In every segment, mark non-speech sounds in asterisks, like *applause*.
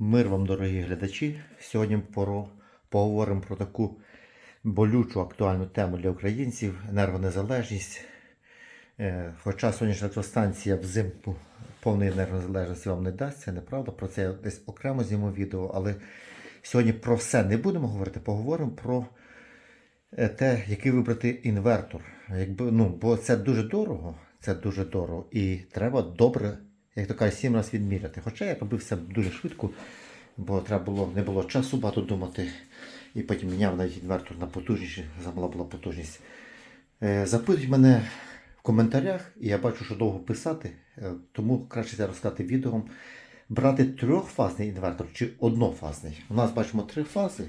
Мир вам, дорогі глядачі. Сьогодні поговоримо про таку болючу актуальну тему для українців енергонезалежність. Е, Хоча сонячна електростанція взимку повної енергонезалежності вам не дасть, це неправда. Про це я десь окремо зніму відео, але сьогодні про все не будемо говорити, поговоримо про е, те, який вибрати інвертор. Якби, ну, бо це дуже дорого, це дуже дорого, і треба добре, як то кажуть, сім разів відміряти. Хоча я робив все дуже швидко, бо треба було, не було часу багато думати. І потім міняв навіть інвертор на потужніший, замала була потужність. Е, Запитують мене в коментарях, і я бачу, що довго писати, е, тому краще це розказати відео. Брати трьохфазний інвертор чи однофазний. У нас бачимо три фази.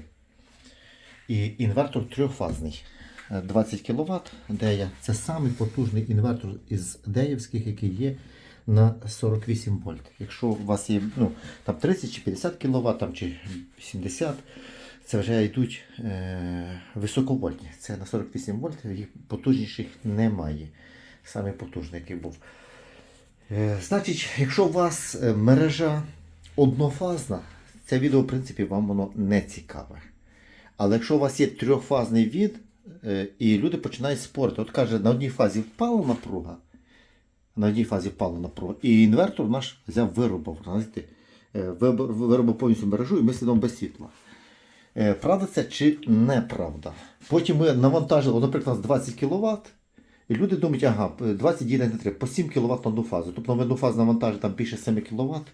І інвертор трьохфазний. Е, 20 кВт Дея. Це самий потужний інвертор із деївських, який є на 48 вольт. Якщо у вас є ну, там 30 чи 50 кВт, там, чи 70 це вже йдуть е, високовольтні. Це на 48 вольт, їх потужніших немає. Самий потужний, який був. Е, значить, якщо у вас е, мережа однофазна, це відео, в принципі, вам воно не цікаве. Але якщо у вас є трьохфазний від, е, і люди починають спорити, от каже, на одній фазі впала напруга, на одній фазі впала напруга, і інвертор наш взяв знаєте, е, виробив повністю мережу, і ми слідом без світла. Е, Правда це чи неправда? Потім ми навантажили, наприклад, 20 кВт, і люди думають, ага, 20 ділять на 3, по 7 кВт на одну фазу. Тобто на одну фазу навантажить там більше 7 кВт.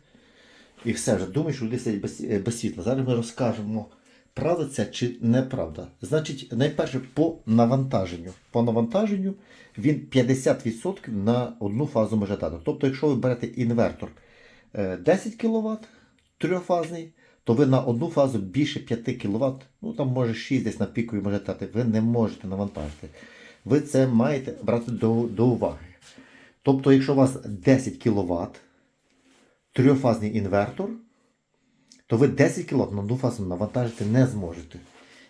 І все вже думають, що люди сидять без, е, без світла. Зараз ми розкажемо, правда це чи неправда. Значить, найперше по навантаженню. По навантаженню він 50% на одну фазу може дати. Тобто, якщо ви берете інвертор е, 10 кВт трьохфазний, то ви на одну фазу більше 5 кВт, ну там може 6 десь на пікові може дати, ви не можете навантажити. Ви це маєте брати до, до уваги. Тобто, якщо у вас 10 кВт, трьохфазний інвертор, то ви 10 кВт на одну навантажити не зможете.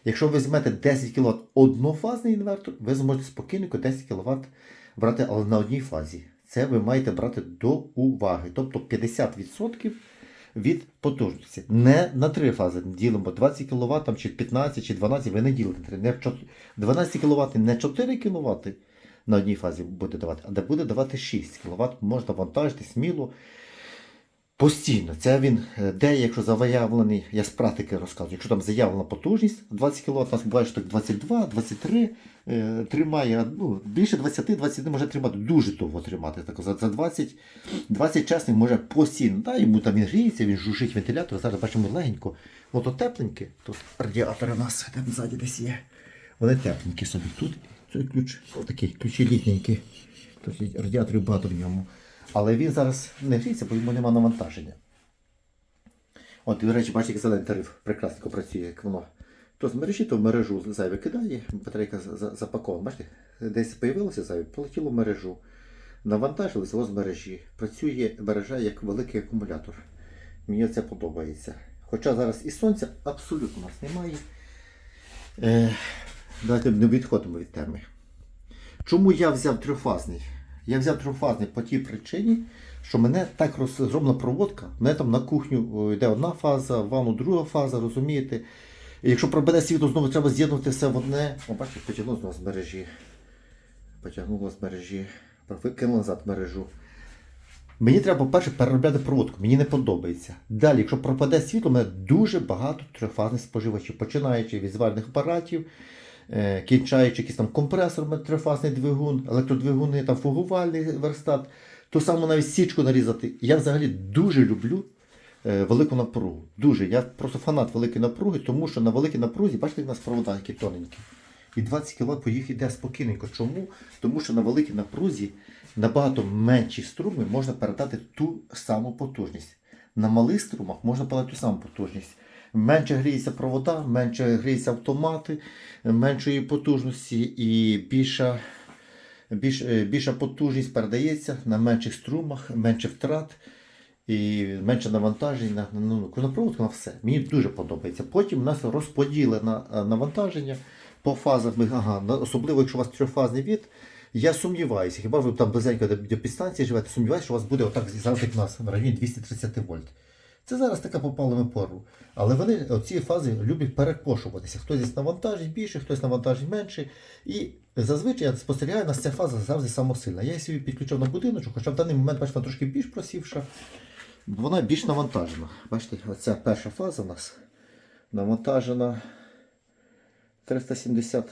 Якщо ви візьмете 10 кВт однофазний інвертор, ви зможете спокійно 10 кВт брати, але на одній фазі. Це ви маєте брати до уваги. Тобто 50% від потужності. Не на три фази ділимо 20 кВт чи 15 чи 12, ви не ділите. Не 12 кВт не 4 кВт на одній фазі буде давати, а де буде давати 6 кВт, можна вантажити сміло. Постійно. Це він, е, де, якщо заявлений, я з практики розказую, якщо там заявлена потужність 20 кВт, у нас буває, що так 22, 23 е, тримає, ну, більше 20, 21 може тримати, дуже довго тримати. Так, за, за 20, 20 часник може постійно. Да, йому там він гріється, він жужить вентилятор, зараз бачимо легенько. Ото тепленьке, тут радіатор у нас там ззаді десь є. Вони тепленькі собі. Тут цей ключ, такий ключі літненькі. Тут радіаторів багато в ньому. Але він зараз не гріється, бо йому нема навантаження. От, до речі, бачите, як зелений тариф прекрасно працює, як воно. То з мережі, то в мережу зайве кидає, батарейка за- за- запакована. Бачите, десь з'явилося зайве, полетіло в мережу. Навантажилось з мережі. Працює мережа як великий акумулятор. Мені це подобається. Хоча зараз і сонця абсолютно у нас немає. Е, давайте не відходимо від теми. Чому я взяв трьохфазний? Я взяв трьохфазний по тій причині, що мене так роз- зроблена проводка. Мене там на кухню йде одна фаза, в ванну друга фаза, розумієте? І якщо пропаде світло, знову треба з'єднувати все в одне. О, бачите, потягнуло знову з мережі. Потягнуло з мережі. Викинуло назад мережу. Мені треба, по-перше, переробляти проводку. Мені не подобається. Далі, якщо пропаде світло, у мене дуже багато трьохфазних споживачів, починаючи від зварних апаратів, кінчаючи якийсь там компресор, трифазний двигун, електродвигуни, там фугувальний верстат, ту саму навіть січку нарізати. Я взагалі дуже люблю е, велику напругу. Дуже. Я просто фанат великої напруги, тому що на великій напрузі, бачите, у нас провода які тоненькі. І 20 кВт по їх йде спокійненько. Чому? Тому що на великій напрузі набагато менші струми можна передати ту саму потужність. На малих струмах можна передати ту саму потужність. Менше гріється провода, менше гріється автомати, меншої потужності і більша, більш, е, більша потужність передається на менших струмах, менше втрат і менше навантажень на, ну, на проводку на все. Мені дуже подобається. Потім у нас розподілено е, навантаження по фазах. Ага, особливо, якщо у вас трьохфазний від, я сумніваюся, хіба ви там близенько до, підстанції живете, сумніваюся, що у вас буде отак зараз як нас в районі 230 вольт. Це зараз така попала ми пору. Але вони ці фази люблять перекошуватися. Хтось десь навантажить більше, хтось навантажить менше. І зазвичай я спостерігаю, у нас ця фаза завжди самосильна. Я її собі підключив на будиночок, хоча в даний момент, бачите, вона трошки більш просівша, бо вона більш навантажена. Бачите, оця перша фаза у нас навантажена 370.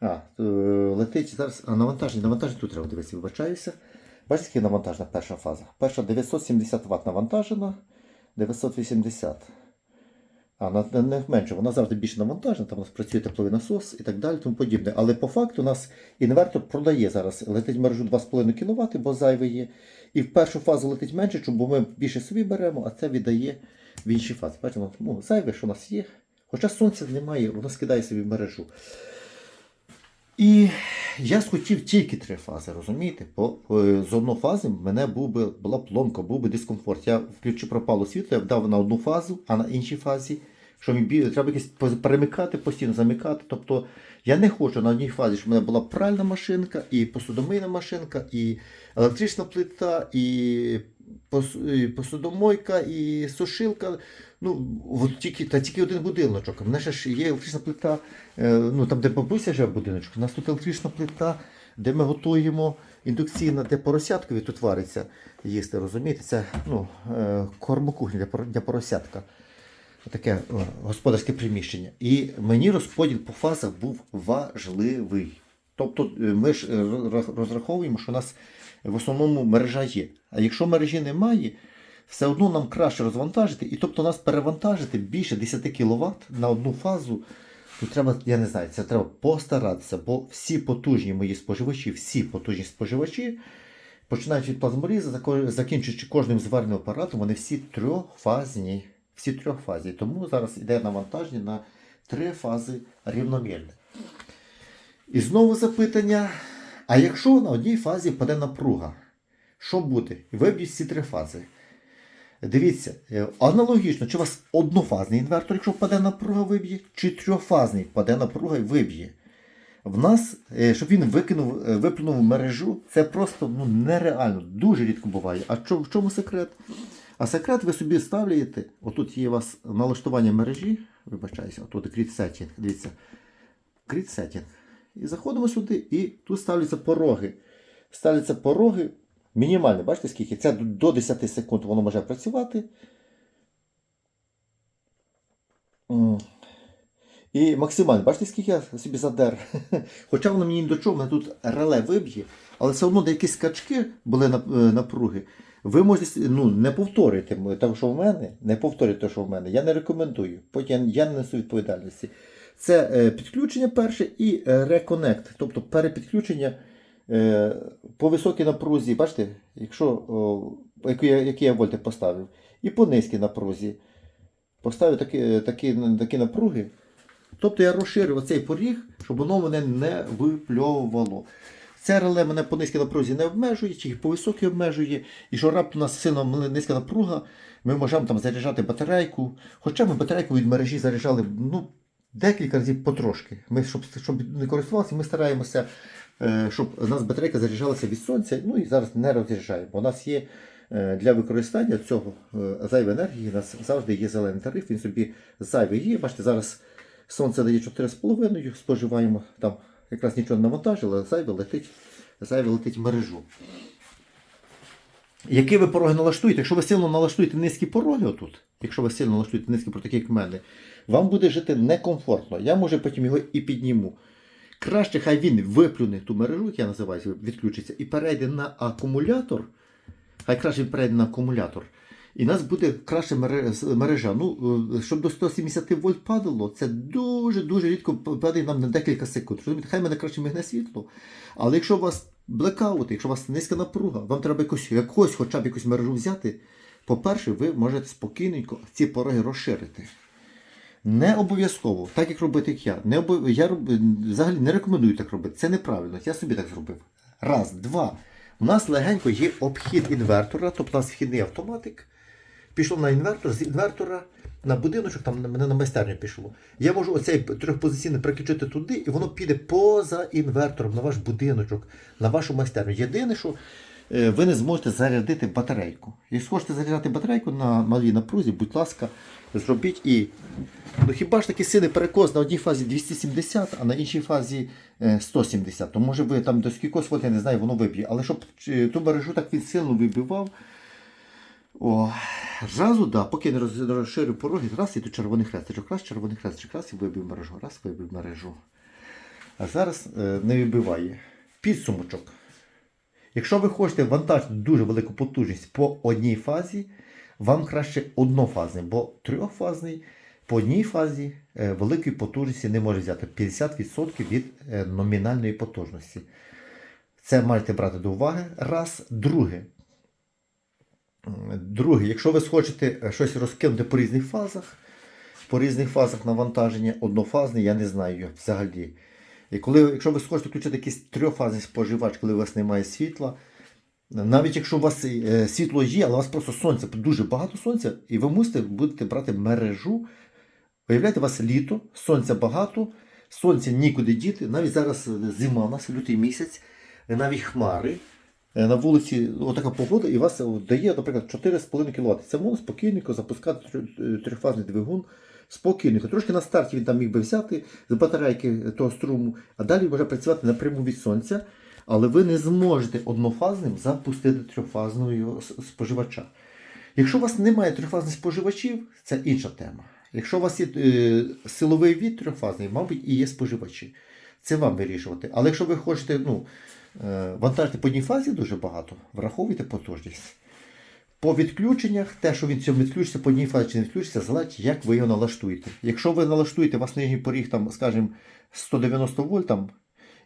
А, е, летить зараз. А навантаження, навантаження тут треба дивитися, вибачаюся. Бачите, яка навантажена перша фаза. Перша 970 Вт навантажена, 980. А на, не менше, вона завжди більш навантажена, там у нас працює тепловий насос і так далі, тому подібне. Але по факту у нас інвертор продає зараз, летить мережу 2,5 кВт, бо зайвий є. І в першу фазу летить менше, бо ми більше собі беремо, а це віддає в інші фази. Бачимо, ну, зайве, що у нас є. Хоча сонця немає, воно скидає собі в мережу. І я схотів тільки три фази, розумієте? Бо е, з одної фази мене був би, була пломка, був би дискомфорт. Я включив пропало світло, я вдав на одну фазу, а на іншій фазі, що мені треба якось перемикати, постійно замикати. Тобто я не хочу на одній фазі, щоб в мене була пральна машинка, і посудомийна машинка, і електрична плита, і посудомойка, і сушилка. Ну, от тільки, та тільки один будиночок. У мене ж є електрична плита, е, ну там, де бабуся живе будиночок, у нас тут електрична плита, де ми готуємо індукційна, де поросяткові тут вариться їсти, розумієте? Це ну, е, кормокухня для, поросятка. Таке е, господарське приміщення. І мені розподіл по фазах був важливий. Тобто е, ми ж е, розраховуємо, що у нас в основному мережа є. А якщо мережі немає, все одно нам краще розвантажити, і тобто нас перевантажити більше 10 кВт на одну фазу. Тут треба, я не знаю, це треба постаратися, бо всі потужні мої споживачі, всі потужні споживачі, починаючи від плазморіза, закінчуючи кожним зварним апаратом, вони всі трьохфазні. Всі трьохфазні. Тому зараз йде навантаження на три фази рівномірне. І знову запитання: а якщо на одній фазі паде напруга, що буде? Виб'ють всі три фази. Дивіться, е, аналогічно, чи у вас однофазний інвертор, якщо впаде напруга, виб'є, чи трьохфазний впаде напруга і виб'є. В нас, е, щоб він викинув, е, виплюнув мережу, це просто ну, нереально, дуже рідко буває. А в чому секрет? А секрет ви собі ставляєте, отут є у вас налаштування мережі, вибачаюся, отут grid setting, дивіться, grid setting. І заходимо сюди, і тут ставляться пороги. Ставляться пороги мінімальні, бачите скільки? Це до 10 секунд воно може працювати. І максимально, бачите, скільки я собі задер. *laughs* Хоча воно мені ні до чого, мене тут реле виб'є, але все одно деякі скачки були е, напруги. Ви можете ну, не повторюйте те, що в мене, не повторюйте те, що в мене. Я не рекомендую. Потім я не несу відповідальності. Це е, підключення перше і е, реконект, тобто перепідключення е, по високій напрузі. Бачите, якщо які я вольти поставив, і по низькій напрузі. Поставив такі, такі, такі напруги. Тобто я розширив оцей поріг, щоб воно мене не випльовувало. Це реле мене по низькій напрузі не обмежує, чи по високій обмежує. І що раптом у нас сильно низька напруга, ми можемо там заряджати батарейку. Хоча ми батарейку від мережі заряджали ну, декілька разів потрошки. Ми, щоб, щоб не користувалися, ми стараємося, е, щоб у нас батарейка заряджалася від сонця. Ну і зараз не розряджаємо. У нас є е, для використання цього е, зайвої енергії, у нас завжди є зелений тариф, він собі зайвий є. Бачите, зараз сонце дає 4,5, споживаємо там якраз нічого не навантажило, зайве летить, зайве летить мережу. Які ви пороги налаштуєте? Якщо ви сильно налаштуєте низькі пороги отут, якщо ви сильно налаштуєте низькі про такі, як в мене, вам буде жити некомфортно. Я може потім його і підніму. Краще хай він виплюне ту мережу, як я називаю, відключиться, і перейде на акумулятор. Хай краще він перейде на акумулятор. І у нас буде краще мережа. Ну, е, щоб до 170 вольт падало, це дуже-дуже рідко падає нам на декілька секунд. Розумієте, хай мене краще мигне світло. Але якщо у вас блекаут, якщо у вас низька напруга, вам треба якось, якось хоча б якусь мережу взяти. По-перше, ви можете спокійненько ці пороги розширити. Не обов'язково, так як робити як я. Не обов... Я взагалі не рекомендую так робити. Це неправильно. Я собі так зробив. Раз, два. У нас легенько є обхід інвертора, тобто у нас вхідний автоматик. Пішов на інвертор, з інвертора на будиночок, там мене на майстерню пішло. Я можу оцей трьохпозиційний переключити туди, і воно піде поза інвертором на ваш будиночок, на вашу майстерню. Єдине, що е, ви не зможете зарядити батарейку. Якщо хочете заряджати батарейку на малій напрузі, будь ласка, зробіть і. Ну хіба ж таки сильний перекос на одній фазі 270, а на іншій фазі е, 170. То може ви там до скількось вольт, я не знаю, воно виб'є. Але щоб е, ту мережу так він сильно вибивав. О, зразу, да, поки не роз- розширю пороги, раз і тут червоний хрестичок, раз червоний хрестичок, раз і вибив мережу, раз вибив мережу. А зараз е, не вибиває. Підсумочок. Якщо ви хочете вантажити дуже велику потужність по одній фазі, вам краще однофазний, бо трьохфазний по одній фазі е, великої потужності не може взяти 50% від е, номінальної потужності. Це маєте брати до уваги. Раз. Друге. Друге, якщо ви хочете е, щось розкинути по різних фазах, по різних фазах навантаження, однофазний, я не знаю як взагалі. І коли, якщо ви хочете включити якийсь трьохфазний споживач, коли у вас немає світла, навіть якщо у вас е, світло є, але у вас просто сонця, дуже багато сонця, і ви мусите будете брати мережу. Виявляєте, у вас літо, сонця багато, сонця нікуди діти. Навіть зараз е, зима, у нас лютий місяць, навіть хмари. Е, На вулиці отака погода, і вас дає, наприклад, 4,5 кВт. Це можна спокійненько запускати е, трьохфазний двигун. Спокійненько. Трошки на старті він там міг би взяти з батарейки того струму, а далі може працювати напряму від сонця. Але ви не зможете однофазним запустити трьохфазного споживача. Якщо у вас немає трьохфазних споживачів, це інша тема. Якщо у вас є е, силовий від трьохфазний, мабуть, і є споживачі. Це вам вирішувати. Але якщо ви хочете ну, е, по одній фазі дуже багато, враховуйте потужність. По відключеннях, те, що він цьому відключиться, по одній фазі чи не відключиться, залежить, як ви його налаштуєте. Якщо ви налаштуєте у вас нижній поріг, там, скажімо, 190 вольт,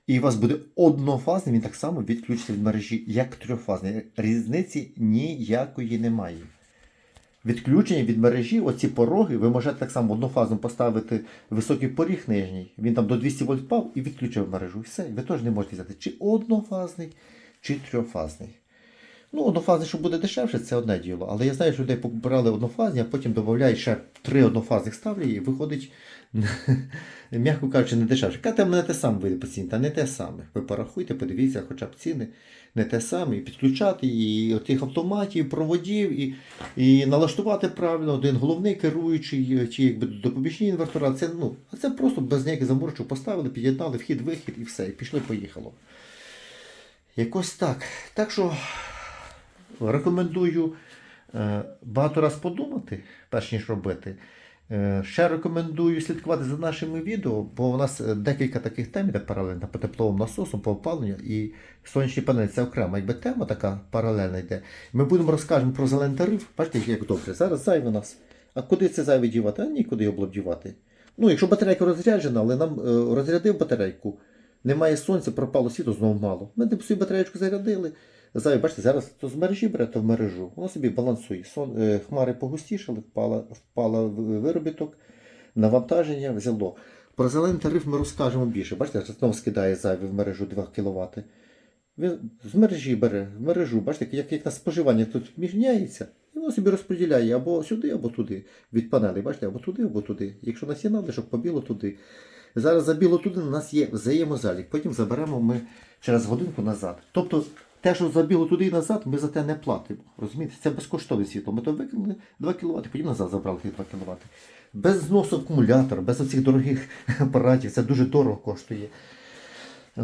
і у вас буде однофазний, він так само відключиться від мережі, як трьохфазний. Різниці ніякої немає. Відключення від мережі, оці пороги, ви можете так само однофазно поставити високий поріг нижній, він там до 200 вольт впав і відключив мережу. Все. Ви теж не можете взяти чи однофазний, чи трьохфазний. Ну, однофазний, що буде дешевше, це одне діло. Але я знаю, що людей побирали однофазні, а потім додають ще три однофазних ставлять і виходить, *laughs* м'яко кажучи, не дешевше. Яка мене те саме вийде по ціні, та не те саме. Ви порахуйте, подивіться, хоча б ціни не те саме, і підключати, і тих автоматів, і проводів, і, і налаштувати правильно, один головний керуючий, чи якби допоміжні інвертора. Це, ну, а це просто без ніяких заморочок поставили, під'єднали, вхід, вихід і все, і пішли, поїхало. Якось так. Так що рекомендую е, багато раз подумати, перш ніж робити. Е, Ще рекомендую слідкувати за нашими відео, бо у нас е, декілька таких тем іде паралельно по тепловим насосам, по опаленню і сонячні панелі це окрема. Якби тема така паралельна йде. Ми будемо розкажемо про зелений тариф. Бачите, як добре. Зараз зайве нас. А куди це зайве дівати? А нікуди його було. Ну, якщо батарейка розряджена, але нам розрядив батарейку, немає сонця, пропало світло, знову мало. Ми собі батареєчку зарядили. Зайве, бачите, зараз то з мережі бере, то в мережу. Воно собі балансує. Сон, е, хмари погустішали, впала, впала виробіток, навантаження взяло. Про зелений тариф ми розкажемо більше. Бачите, знову скидає зайве в мережу 2 кВт. Він з мережі бере, в мережу, бачите, як, як на споживання тут міняється, і воно собі розподіляє або сюди, або туди. Від панелей, бачите, або туди, або туди. Якщо нас є надо, щоб побіло туди. Зараз забіло туди, у нас є взаємозалік. Потім заберемо ми через годинку назад. Тобто те, що забіло туди і назад, ми за те не платимо. Розумієте? Це безкоштовне світло. Ми то викинули 2 кВт, потім назад забрали ті 2 кВт. Без зносу акумулятора, без оцих дорогих *laughs* апаратів, це дуже дорого коштує.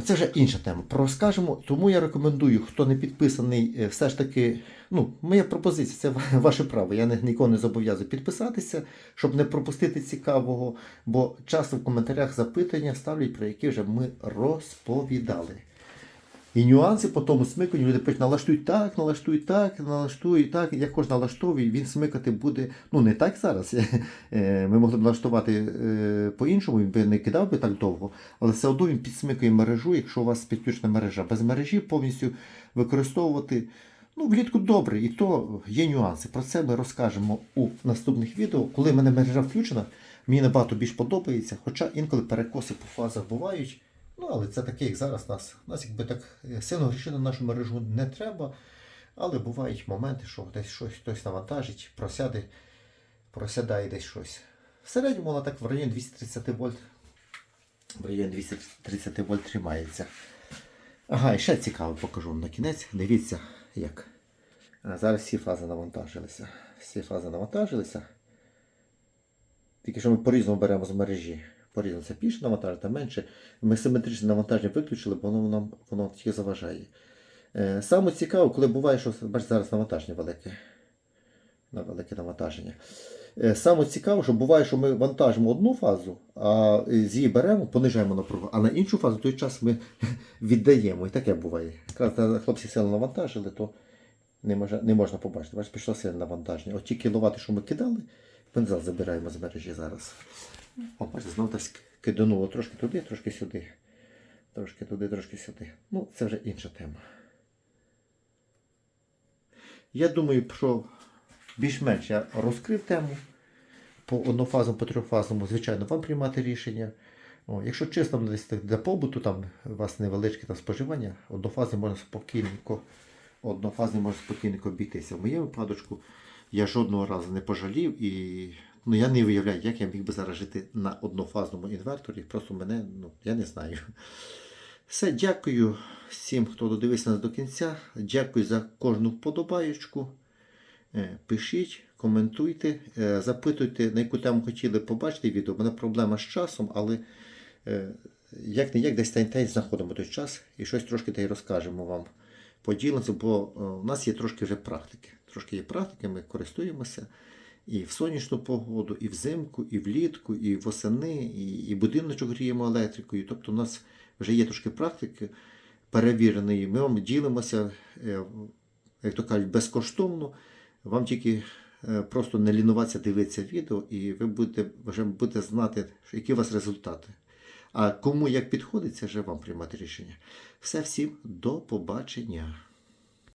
Це вже інша тема. Розкажемо, тому я рекомендую, хто не підписаний, е, все ж таки, ну, моя пропозиція, це *laughs* ваше право. Я нікого не зобов'язую підписатися, щоб не пропустити цікавого, бо часто в коментарях запитання ставлять, про які вже ми розповідали. І нюанси по тому смиканню люди пишуть, налаштуй так, налаштуй так, налаштуй так. Як кожен налаштовує, він смикати буде. Ну не так зараз. *laughs* Е, Ми могли б налаштувати е, по-іншому, він би не кидав би так довго, але все одно він підсмикує мережу, якщо у вас підключена мережа. Без мережі повністю використовувати. Ну, влітку добре, і то є нюанси. Про це ми розкажемо у наступних відео. Коли в мене мережа включена, мені набагато більш подобається, хоча інколи перекоси по фазах бувають. Ну, але це таке, як зараз нас. Нас якби так е, сильно грішити на нашу мережу не треба. Але бувають моменти, що десь щось хтось навантажить, просяде, просядає десь щось. В середньому вона так в районі 230 вольт. В районі 230 вольт тримається. Ага, і ще цікаво покажу вам на кінець. Дивіться, як. А зараз всі фази навантажилися. Всі фази навантажилися. Тільки що ми по-різному беремо з мережі. Це більше навантаження, та менше. Ми симетричне навантаження виключили, бо воно нам воно тільки заважає. Е, Саме цікаво, коли буває, що бачите, зараз навантаження велике. На велике навантаження. Е, Саме цікаво, що буває, що ми вантажимо одну фазу, а з її беремо, понижаємо напругу, а на іншу фазу той час ми *laughs* віддаємо. І таке буває. Якраз хлопці сильно навантажили, то не можна, не можна побачити. Бачите, пішло сильне навантаження. От ті кіловати, що ми кидали, бензал забираємо з мережі зараз. О, бачите, знову так кидануло трошки туди, трошки сюди. Трошки туди, трошки сюди. Ну, це вже інша тема. Я думаю, що більш-менш я розкрив тему по однофазному, по трьохфазному, звичайно, вам приймати рішення. О, якщо чесно, десь для побуту, там у вас невеличке там, споживання, однофазний можна спокійненько, однофазний може спокійненько обійтися. В моєму випадочку я жодного разу не пожалів і ну, я не уявляю, як я міг би зараз жити на однофазному інверторі. Просто мене, ну, я не знаю. Все, дякую всім, хто додивився нас до кінця. Дякую за кожну вподобаєчку. Е, Пишіть, коментуйте, е, запитуйте, на яку тему хотіли побачити відео. У мене проблема з часом, але е, як не як десь та знаходимо той час і щось трошки та й розкажемо вам. Поділимося, бо у нас є трошки вже практики. Трошки є практики, ми користуємося і в сонячну погоду, і взимку, і влітку, і восени, і, і будиночок гріємо електрикою. Тобто у нас вже є трошки практики перевіреної. Ми вам ділимося, е, як то кажуть, безкоштовно. Вам тільки е, просто не лінуватися, дивитися відео, і ви будете вже будете знати, які у вас результати. А кому як підходить, це вже вам приймати рішення. Все, всім до побачення.